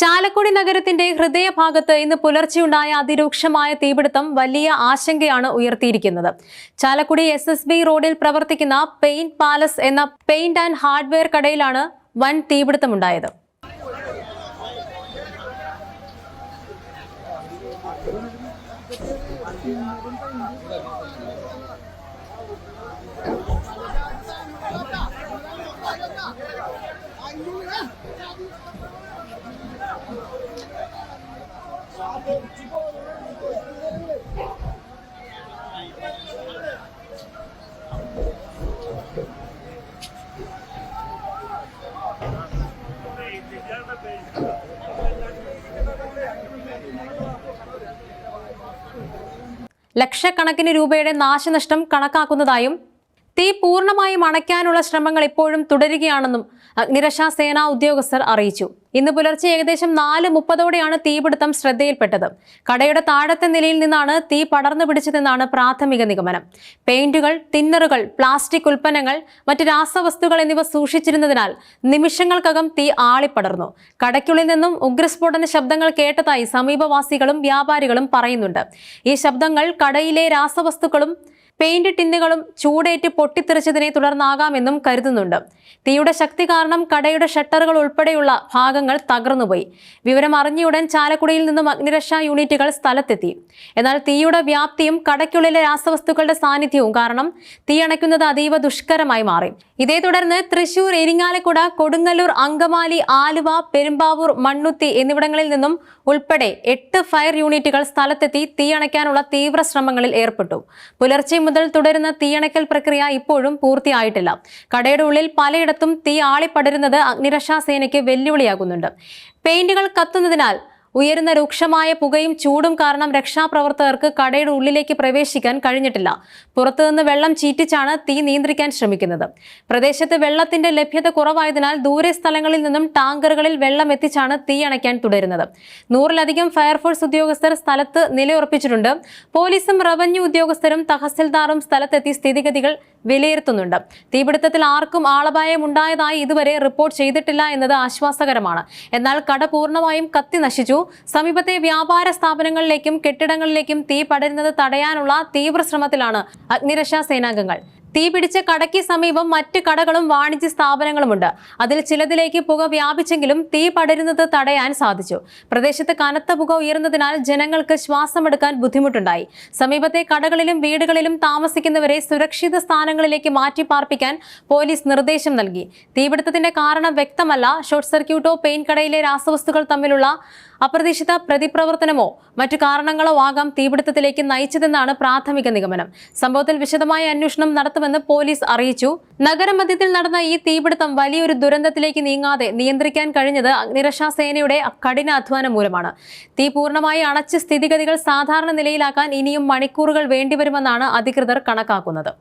ചാലക്കുടി നഗരത്തിന്റെ ഹൃദയഭാഗത്ത് ഇന്ന് പുലർച്ചെയുണ്ടായ അതിരൂക്ഷമായ തീപിടുത്തം വലിയ ആശങ്കയാണ് ഉയർത്തിയിരിക്കുന്നത്. ചാലക്കുടി എസ് എസ് ബി റോഡിൽ പ്രവർത്തിക്കുന്ന പെയിന്റ് പാലസ് എന്ന പെയിന്റ് ആൻഡ് ഹാർഡ്വെയർ കടയിലാണ് വൻ തീപിടുത്തമുണ്ടായത്. ലക്ഷക്കണക്കിന് രൂപയുടെ നാശനഷ്ടം കണക്കാക്കുന്നതായും തീ പൂർണമായും അണയ്ക്കാനുള്ള ശ്രമങ്ങൾ ഇപ്പോഴും തുടരുകയാണെന്നും അഗ്നിരക്ഷാ സേനാ ഉദ്യോഗസ്ഥർ അറിയിച്ചു. ഇന്ന് പുലർച്ചെ ഏകദേശം നാല് മുപ്പതോടെയാണ് തീപിടുത്തം ശ്രദ്ധയിൽപ്പെട്ടത്. കടയുടെ താഴത്തെ നിലയിൽ നിന്നാണ് തീ പടർന്നു പിടിച്ചതെന്നാണ് പ്രാഥമിക നിഗമനം. പെയിന്റുകൾ തിന്നറുകൾ പ്ലാസ്റ്റിക് ഉൽപ്പന്നങ്ങൾ മറ്റ് രാസവസ്തുക്കൾ എന്നിവ സൂക്ഷിച്ചിരുന്നതിനാൽ നിമിഷങ്ങൾക്കകം തീ ആളിപ്പടർന്നു. കടയ്ക്കുള്ളിൽ നിന്നും ഉഗ്രസ്ഫോടന ശബ്ദങ്ങൾ കേട്ടതായി സമീപവാസികളും വ്യാപാരികളും പറയുന്നുണ്ട്. ഈ ശബ്ദങ്ങൾ കടയിലെ രാസവസ്തുക്കളും പെയിന്റ് ടിന്നുകളും ചൂടേറ്റ് പൊട്ടിത്തെറിച്ചതിനെ തുടർന്നാകാമെന്നും കരുതുന്നുണ്ട്. തീയുടെ ശക്തി കാരണം കടയുടെ ഷട്ടറുകൾ ഉൾപ്പെടെയുള്ള ഭാഗങ്ങൾ തകർന്നുപോയി. വിവരം അറിഞ്ഞയുടൻ ചാലക്കുടിയിൽ നിന്നും അഗ്നിരക്ഷാ യൂണിറ്റുകൾ സ്ഥലത്തെത്തി. എന്നാൽ തീയുടെ വ്യാപ്തിയും കടയ്ക്കുള്ളിലെ രാസവസ്തുക്കളുടെ സാന്നിധ്യവും കാരണം തീ അണയ്ക്കുന്നത് അതീവ ദുഷ്കരമായി മാറി. ഇതേ തുടർന്ന് തൃശൂർ എരിങ്ങാലക്കുട കൊടുങ്ങല്ലൂർ അങ്കമാലി ആലുവ പെരുമ്പാവൂർ മണ്ണുത്തി എന്നിവിടങ്ങളിൽ നിന്നും ഉൾപ്പെടെ എട്ട് ഫയർ യൂണിറ്റുകൾ സ്ഥലത്തെത്തി തീയണയ്ക്കാനുള്ള തീവ്ര ശ്രമങ്ങളിൽ ഏർപ്പെട്ടു. പുലർച്ചെ മുതൽ തുടരുന്ന തീയണയ്ക്കൽ പ്രക്രിയ ഇപ്പോഴും പൂർത്തിയായിട്ടില്ല. കടയുടെ ഉള്ളിൽ പലയിടത്തും തീ ആളിപ്പടരുന്നത് അഗ്നിരക്ഷാ സേനയ്ക്ക് വെല്ലുവിളിയാകുന്നുണ്ട് പെയിന്റുകൾ കത്തുന്നതിനാൽ ഉയരുന്ന രൂക്ഷമായ പുകയും ചൂടും കാരണം രക്ഷാപ്രവർത്തകർക്ക് കടയുടെ ഉള്ളിലേക്ക് പ്രവേശിക്കാൻ കഴിഞ്ഞിട്ടില്ല. പുറത്തുനിന്ന് വെള്ളം ചീറ്റിച്ചാണ് തീ നിയന്ത്രിക്കാൻ ശ്രമിക്കുന്നത്. പ്രദേശത്ത് വെള്ളത്തിന്റെ ലഭ്യത കുറവായതിനാൽ ദൂരെ സ്ഥലങ്ങളിൽ നിന്നും ടാങ്കറുകളിൽ വെള്ളം എത്തിച്ചാണ് തീ അണയ്ക്കാൻ തുടരുന്നത്. നൂറിലധികം ഫയർഫോഴ്സ് ഉദ്യോഗസ്ഥർ സ്ഥലത്ത് നിലയുറപ്പിച്ചിട്ടുണ്ട്. പോലീസും റവന്യൂ ഉദ്യോഗസ്ഥരും തഹസിൽദാറും സ്ഥലത്തെത്തി സ്ഥിതിഗതികൾ വിലയിരുത്തുന്നുണ്ട്. തീപിടുത്തത്തിൽ ആർക്കും ആളപായം ഉണ്ടായതായി ഇതുവരെ റിപ്പോർട്ട് ചെയ്തിട്ടില്ല എന്നത് ആശ്വാസകരമാണ്. എന്നാൽ കട പൂർണമായും കത്തി നശിച്ചു. സമീപത്തെ വ്യാപാര സ്ഥാപനങ്ങളിലേക്കും കെട്ടിടങ്ങളിലേക്കും തീ പടരുന്നത് തടയാനുള്ള തീവ്രശ്രമത്തിലാണ് അഗ്നിരക്ഷാ സേനാംഗങ്ങൾ. തീ പിടിച്ച കടയ്ക്ക് സമീപം മറ്റ് കടകളും വാണിജ്യ സ്ഥാപനങ്ങളുമുണ്ട്. അതിൽ ചിലതിലേക്ക് പുക വ്യാപിച്ചെങ്കിലും തീ പടരുന്നത് തടയാൻ സാധിച്ചു. പ്രദേശത്ത് കനത്ത പുക ഉയർന്നതിനാൽ ജനങ്ങൾക്ക് ശ്വാസമെടുക്കാൻ ബുദ്ധിമുട്ടുണ്ടായി. സമീപത്തെ കടകളിലും വീടുകളിലും താമസിക്കുന്നവരെ സുരക്ഷിത സ്ഥാനങ്ങളിലേക്ക് മാറ്റി പാർപ്പിക്കാൻ പോലീസ് നിർദ്ദേശം നൽകി. തീപിടുത്തത്തിന്റെ കാരണം വ്യക്തമല്ല. ഷോർട്ട് സർക്യൂട്ടോ പെയിൻ കടയിലെ രാസവസ്തുക്കൾ തമ്മിലുള്ള അപ്രതീക്ഷിത പ്രതിപ്രവർത്തനമോ മറ്റു കാരണങ്ങളോ ആകാം തീപിടുത്തത്തിലേക്ക് നയിച്ചതെന്നാണ് പ്രാഥമിക നിഗമനം. സംഭവത്തിൽ വിശദമായ അന്വേഷണം നടത്തുമെന്ന് പോലീസ് അറിയിച്ചു. നഗരമധ്യത്തിൽ നടന്ന ഈ തീപിടുത്തം വലിയൊരു ദുരന്തത്തിലേക്ക് നീങ്ങാതെ നിയന്ത്രിക്കാൻ കഴിഞ്ഞത് അഗ്നിരക്ഷാ സേനയുടെ കഠിനാധ്വാനം മൂലമാണ്. തീ പൂർണമായി അണച്ച് സ്ഥിതിഗതികൾ സാധാരണ നിലയിലാക്കാൻ ഇനിയും മണിക്കൂറുകൾ വേണ്ടിവരുമെന്നാണ് അധികൃതർ കണക്കാക്കുന്നത്.